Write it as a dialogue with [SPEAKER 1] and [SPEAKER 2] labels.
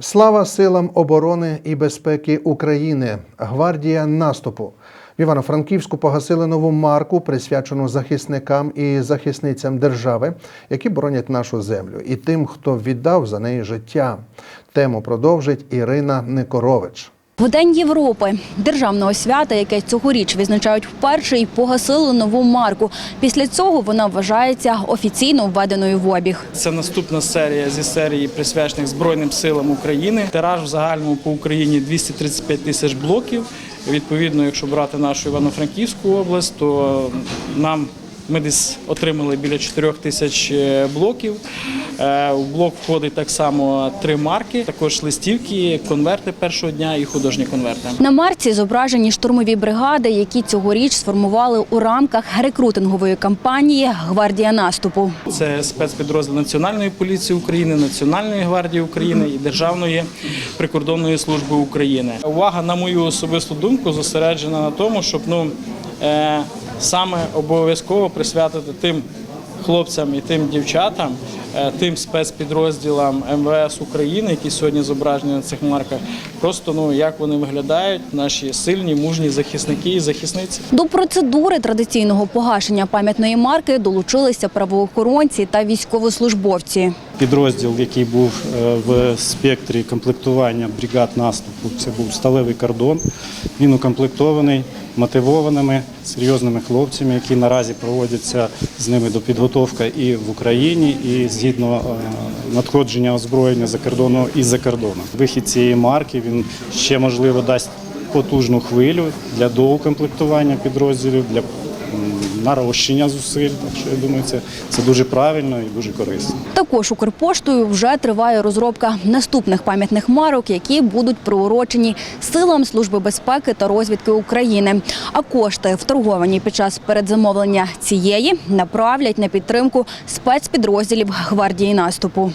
[SPEAKER 1] Слава силам оборони і безпеки України! Гвардія наступу. В Івано-Франківську погасили нову марку, присвячену захисникам і захисницям держави, які боронять нашу землю, і тим, хто віддав за неї життя. Тему продовжить Ірина Никорович.
[SPEAKER 2] В Європи державного свята, яке цьогоріч відзначають вперше, і погасили нову марку. Після цього вона вважається офіційно введеною в обіг.
[SPEAKER 3] Це наступна серія зі серії присвячених Збройним силам України. Тираж в загальному по Україні 235 тисяч блоків. Відповідно, якщо брати нашу Івано-Франківську область, то нам ми десь отримали біля 4 тисяч е, блоків. Е, У блок входить так само три марки, також листівки, конверти першого дня і художні конверти.
[SPEAKER 2] На марці зображені штурмові бригади, які цьогоріч сформували у рамках рекрутингової кампанії Гвардія наступу.
[SPEAKER 3] Це спецпідрозділ Національної поліції України, Національної гвардії України і Державної прикордонної служби України. Увага, на мою особисту думку, зосереджена на тому, щоб ну е, саме обов'язково присвятити тим хлопцям і тим дівчатам, е, тим спецпідрозділам МВС України, які сьогодні зображені на цих марках, просто ну як вони виглядають, наші сильні, мужні захисники і захисниці.
[SPEAKER 2] До процедури традиційного погашення пам'ятної марки долучилися правоохоронці та військовослужбовці.
[SPEAKER 4] Підрозділ, який був е, в спектрі комплектування бригад наступу, це був сталевий кордон. Він укомплектований мотивованими серйозними хлопцями, які наразі проводяться з ними до підготовка і в Україні, і згідно е, надходження озброєння за кордону і за кордоном. Вихід цієї марки він ще можливо дасть потужну хвилю для доукомплектування підрозділів, для нарощення зусиль. Так що я думаю, це, це дуже правильно і дуже корисно.
[SPEAKER 2] Також Укрпоштою вже триває розробка наступних пам'ятних марок, які будуть приурочені силам Служби безпеки та розвідки України. А кошти, вторговані під час передзамовлення цієї, направлять на підтримку спецпідрозділів гвардії наступу.